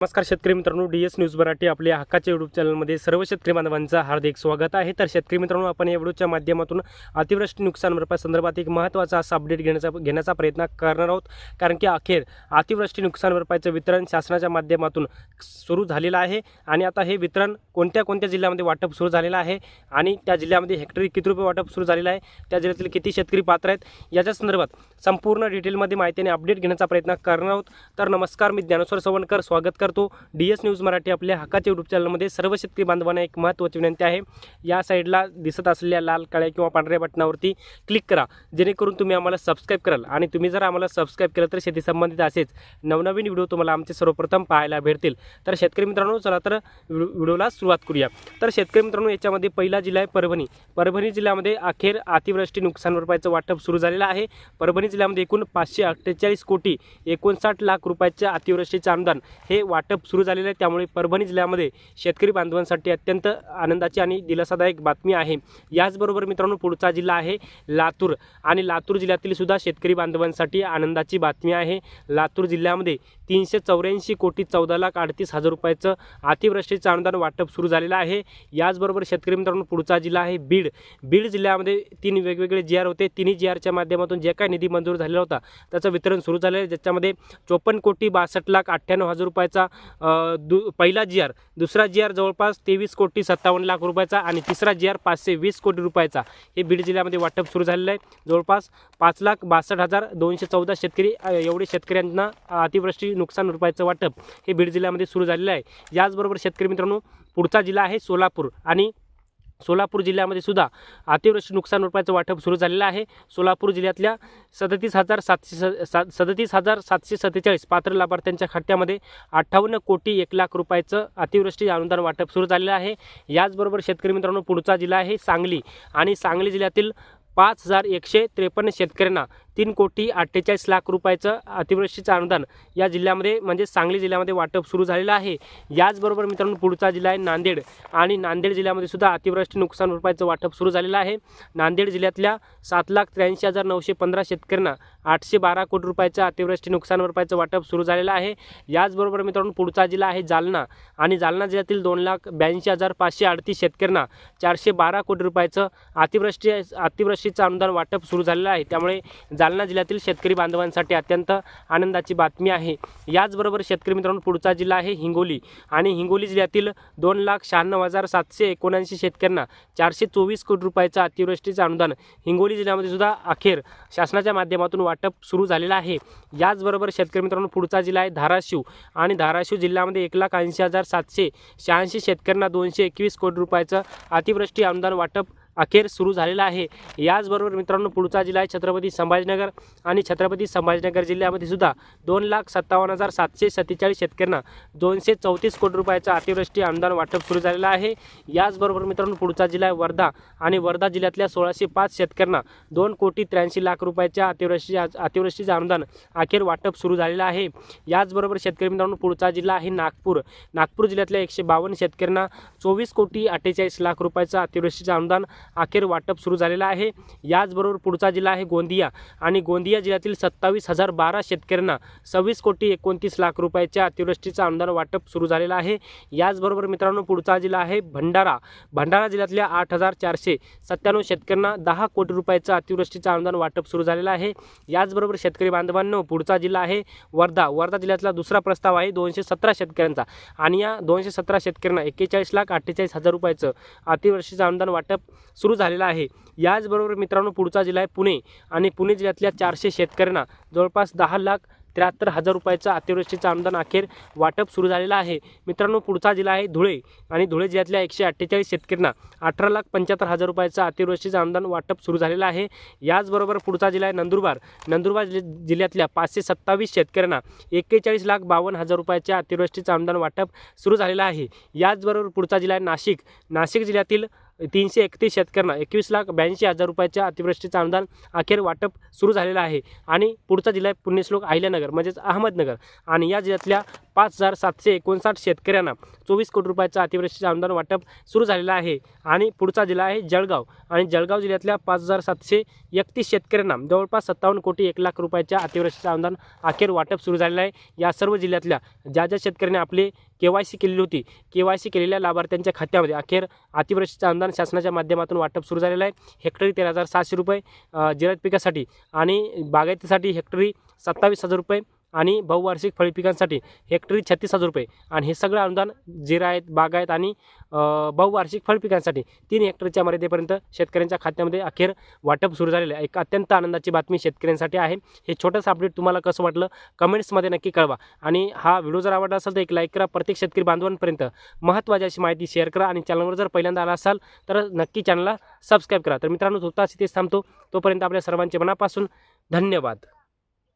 नमस्कार शेतकरी मित्रांनो डी एस न्यूज मराठी आपल्या हक्काच्या यूट्यूब चॅनलमध्ये सर्व शेतकरी बांधवांचं हार्दिक स्वागत आहे. तर शेतकरी मित्रांनो आपण या व्हिडिओच्या माध्यमातून अतिवृष्टी नुकसान भरपाई संदर्भात एक महत्त्वाचा असा अपडेट घेण्याचा घेण्याचा प्रयत्न करणार आहोत. कारण की अखेर अतिवृष्टी नुकसान भरपाईचं वितरण शासनाच्या माध्यमातून सुरू झालेलं आहे आणि आता हे वितरण कोणत्या कोणत्या जिल्ह्यामध्ये वाटप सुरू झालेलं आहे आणि त्या जिल्ह्यामध्ये हेक्टरी किती रुपये वाटप सुरू झालेलं आहे त्या जिल्ह्यातील किती शेतकरी पात्र आहेत याच्या संदर्भात संपूर्ण डिटेलमध्ये माहिती आणि अपडेट घेण्याचा प्रयत्न करणार आहोत. तर नमस्कार मी ज्ञानेश्वर सवणकर स्वागत करतो. डी एस न्यूज मराठी आपल्या हक्काच्या यूट्यूब चॅनलमध्ये सर्व शेतकरी बांधवांना एक महत्त्वाची विनंती आहे. या साईडला दिसत असलेल्या लाल काळ्या किंवा पांढऱ्या बटनावरती क्लिक करा. जेणेकरून तुम्ही आम्हाला सबस्क्राईब कराल. आणि तुम्ही जर आम्हाला सबस्क्राईब केलं तर शेती संबंधित असेच नवनवीन व्हिडिओ तुम्हाला आमचे सर्वप्रथम पाहायला भेटतील. तर शेतकरी मित्रांनो चला तर व्हिडिओला सुरुवात करूया. तर शेतकरी मित्रांनो याच्यामध्ये पहिला जिल्हा आहे परभणी. परभणी जिल्ह्यामध्ये अखेर अतिवृष्टी नुकसान भरपाईचं वाटप सुरू झालेलं आहे. परभणी जिल्ह्यामध्ये एकूण पाचशे अठ्ठेचाळीस कोटी एकोणसाठ लाख रुपयाच्या अतिवृष्टीचे अनुदान हे वा वाटप सुरू झालेलं आहे. त्यामुळे परभणी जिल्ह्यामध्ये शेतकरी बांधवांसाठी अत्यंत आनंदाची आणि दिलासादायक बातमी आहे. याचबरोबर मित्रांनो पुढचा जिल्हा आहे लातूर. आणि लातूर जिल्ह्यातील सुद्धा शेतकरी बांधवांसाठी आनंदाची बातमी आहे. लातूर जिल्ह्यामध्ये तीनशे चौऱ्याऐंशी कोटी चौदा लाख अडतीस हजार रुपयाचं अतिवृष्टीचं अनुदान वाटप सुरू झालेलं आहे. याचबरोबर शेतकरी मित्रांनो पुढचा जिल्हा आहे बीड. बीड जिल्ह्यामध्ये तीन वेगवेगळे जी आर होते. तिन्ही जी आरच्या माध्यमातून जे काय निधी मंजूर झालेला होता त्याचं वितरण सुरू झालं आहे. ज्याच्यामध्ये चोपन्न कोटी बासष्ट लाख अठ्ठ्याण्णव हजार रुपयाचा दु पहिला जी आर दुसरा जी आर जवळपास तेवीस कोटी सत्तावन्न लाख रुपयाचा आणि तिसरा जी आर पाचशे वीस कोटी रुपयाचा. हे बीड जिल्ह्यामध्ये वाटप सुरू झालेलं आहे. जवळपास पाच लाख बासष्ट हजार दोनशे चौदा शेतकरी एवढे शेतकऱ्यांना अतिवृष्टी नुकसान रुपयाचं वाटप हे बीड जिल्ह्यामध्ये सुरू झालेलं आहे. याचबरोबर शेतकरी मित्रांनो पुढचा जिल्हा आहे सोलापूर आणि सोलापूर जिल्ह्यामध्ये सुद्धा अतिवृष्टी नुकसान रुपयाचं वाटप सुरू झालेलं आहे. सोलापूर जिल्ह्यातल्या सदतीस हजार सातशे स- सा सदतीस हजार सातशे सत्तेचाळीस पात्र लाभार्थ्यांच्या खात्यामध्ये अठ्ठावन्न कोटी एक लाख रुपयाचं अतिवृष्टी अनुदान वाटप सुरू झालेलं आहे. याचबरोबर शेतकरी मित्रांनो पुढचा जिल्हा आहे सांगली आणि सांगली जिल्ह्यातील पाच हजार एकशे त्रेपन्न शेतकऱ्यांना तीन कोटी अठ्ठेचाळीस लाख रुपयाचं अतिवृष्टीचं अनुदान या जिल्ह्यामध्ये म्हणजे सांगली जिल्ह्यामध्ये वाटप सुरू झालेलं आहे. याचबरोबर मित्रांनो पुढचा जिल्हा आहे नांदेड. आणि नांदेड जिल्ह्यामध्ये सुद्धा अतिवृष्टी नुकसान भरपाईचं वाटप सुरू झालेलं आहे. नांदेड जिल्ह्यातल्या सात लाख त्र्याऐंशी हजार नऊशे पंधरा शेतकऱ्यांना आठशे बारा कोटी रुपयाचं अतिवृष्टी नुकसान भरपाईचं वाटप सुरू झालेलं आहे. याचबरोबर मित्रांनो पुढचा जिल्हा आहे जालना. आणि जालना जिल्ह्यातील दोन लाख ब्याऐंशी हजार पाचशे अडतीस शेतकऱ्यांना चारशे बारा कोटी रुपयाचं अतिवृष्टी अतिवृष्टीचं अनुदान वाटप सुरू झालेलं आहे. त्यामुळे जा जालना जिल्ह्यातील शेतकरी बांधवांसाठी अत्यंत आनंदाची बातमी आहे. याचबरोबर शेतकरी मित्रांनो पुढचा जिल्हा आहे हिंगोली. आणि हिंगोली जिल्ह्यातील दोन लाख शहाण्णव हजार सातशे एकोणऐंशी शेतकऱ्यांना चारशे चोवीस कोटी रुपयाचं अतिवृष्टीचं अनुदान हिंगोली जिल्ह्यामध्ये सुद्धा अखेर शासनाच्या माध्यमातून वाटप सुरू झालेलं आहे. याचबरोबर शेतकरी मित्रांनो पुढचा जिल्हा आहे धाराशिव. आणि धाराशिव जिल्ह्यामध्ये एक लाख ऐंशी हजार सातशे शहाऐंशी शेतकऱ्यांना दोनशे एकवीस कोटी रुपयाचं अतिवृष्टी अनुदान वाटप अखेर सुरू झालेला आहे. याचबरोबर मित्रांनो पुढचा जिल्हा आहे छत्रपती संभाजीनगर आणि छत्रपती संभाजीनगर जिल्ह्यामध्ये सुद्धा दोन लाख सत्तावन्न हजार सातशे सत्तेचाळीस शेतकऱ्यांना दोनशे चौतीस कोटी रुपयाचा अतिवृष्टी अनुदान वाटप सुरू झालेलं आहे. याचबरोबर मित्रांनो पुढचा जिल्हा आहे वर्धा आणि वर्धा जिल्ह्यातल्या सोळाशे पाच शेतकऱ्यांना दोन कोटी त्र्याऐंशी लाख रुपयाच्या अतिवृष्टी अतिवृष्टीचं अनुदान अखेर वाटप सुरू झालेलं आहे. याचबरोबर शेतकरी मित्रांनो पुढचा जिल्हा आहे नागपूर. नागपूर जिल्ह्यातल्या एकशे बावन्न शेतकऱ्यांना चोवीस कोटी अठ्ठेचाळीस लाख रुपयाचं अतिवृष्टीचं अनुदान अखेर वाटप सुरू झालेलं आहे. याचबरोबर पुढचा जिल्हा आहे गोंदिया आणि गोंदिया जिल्ह्यातील सत्तावीस हजार बारा शेतकऱ्यांना सव्वीस कोटी एकोणतीस लाख रुपयाच्या अतिवृष्टीचं अनुदान वाटप सुरू झालेलं आहे. याचबरोबर मित्रांनो पुढचा जिल्हा आहे भंडारा. भंडारा जिल्ह्यातल्या आठ हजार चारशे सत्त्याण्णव शेतकऱ्यांना दहा कोटी रुपयाचं अतिवृष्टीचं अनुदान वाटप सुरू झालेलं आहे. याचबरोबर शेतकरी बांधवांनो पुढचा जिल्हा आहे वर्धा. वर्धा जिल्ह्यातला दुसरा प्रस्ताव आहे दोनशे सतरा शेतकऱ्यांचा आणि या दोनशे सतरा शेतकऱ्यांना एक्केचाळीस लाख अठ्ठेचाळीस हजार रुपयाचं अतिवृष्टीचं अनुदान वाटप सुरू झालेला आहे. याचबरोबर मित्रांनो पुढचा जिल्हा आहे पुणे आणि पुणे जिल्ह्यातल्या चारशे शेतकऱ्यांना जवळपास दहा लाख त्र्याहत्तर हजार रुपयाचं अतिवृष्टीचं अनुदान अखेर वाटप सुरू झालेलं आहे. मित्रांनो पुढचा जिल्हा आहे धुळे आणि धुळे जिल्ह्यातल्या एकशे अठ्ठेचाळीस शेतकऱ्यांना अठरा लाख पंच्याहत्तर हजार रुपयाचं अतिवृष्टीचं अनुदान वाटप सुरू झालेलं आहे. याचबरोबर पुढचा जिल्हा आहे नंदुरबार. नंदुरबार जिल्ह्यातल्या पाचशे सत्तावीस शेतकऱ्यांना एक्केचाळीस लाख बावन्न हजार रुपयाच्या अतिवृष्टीचं अनुदान वाटप सुरू झालेलं आहे. याचबरोबर पुढचा जिल्हा आहे नाशिक. नाशिक जिल्ह्यातील तीनशे एकतीस शेतकऱ्यांना एकवीस लाख ब्याऐंशी हजार रुपयाच्या अतिवृष्टीचं अनुदान अखेर वाटप सुरू झालेलं आहे. आणि पुढचा जिल्हा पुण्यश्लोक अहिल्यानगर म्हणजेच अहमदनगर. आणि या जिल्ह्यातल्या पाच हजार सातशे एकोणसाठ शेतकऱ्यांना चोवीस कोटी रुपयाचं अतिवृष्टीचं अनुदान वाटप सुरू झालेलं आहे. आणि पुढचा जिल्हा आहे जळगाव. आणि जळगाव जिल्ह्यातल्या पाच हजार सातशे एकतीस शेतकऱ्यांना जवळपास सत्तावन्न कोटी एक लाख रुपयाच्या अतिवृष्टीचं अनुदान अखेर वाटप सुरू झालेलं आहे. या सर्व जिल्ह्यातल्या ज्या ज्या शेतकऱ्यांनी आपली के वाय सी केलेली होती के वाय सी केलेल्या लाभार्थ्यांच्या खात्यामध्ये अखेर अतिवृष्टीचं अनुदान शासनाच्या माध्यमातून वाटप सुरू झालेलं आहे. हेक्टरी तेरा हजार सहाशे रुपये अ, जिरायत पिकासाठी आणि बागायतीसाठी हेक्टरी सत्तावीस हजार रुपये आणि बहुवार्षिक फळी पिकांसाठी हेक्टरी छत्तीस हजार रुपये. आणि हे सगळं अनुदान जिरायत बागायत आणि बहुवार्षिक फळ पिकांसाठी तीन हेक्टरच्या मर्यादेपर्यंत शेतकऱ्यांच्या खात्यामध्ये अखेर वाटप सुरू झालेलं आहे. एक अत्यंत आनंदाची बातमी शेतकऱ्यांसाठी आहे. हे छोटंसं अपडेट तुम्हाला कसं वाटलं कमेंट्समध्ये नक्की कळवा. आणि हा व्हिडिओ जर आवडला असेल तर एक लाईक करा. प्रत्येक शेतकरी बांधवांपर्यंत महत्त्वाची अशी माहिती शेअर करा. आणि चॅनलवर जर पहिल्यांदा आला असाल तर नक्की चॅनलला सबस्क्राईब करा. तर मित्रांनो तुर्तास इथेच थांबतो. तोपर्यंत आपल्या सर्वांचे मनापासून धन्यवाद.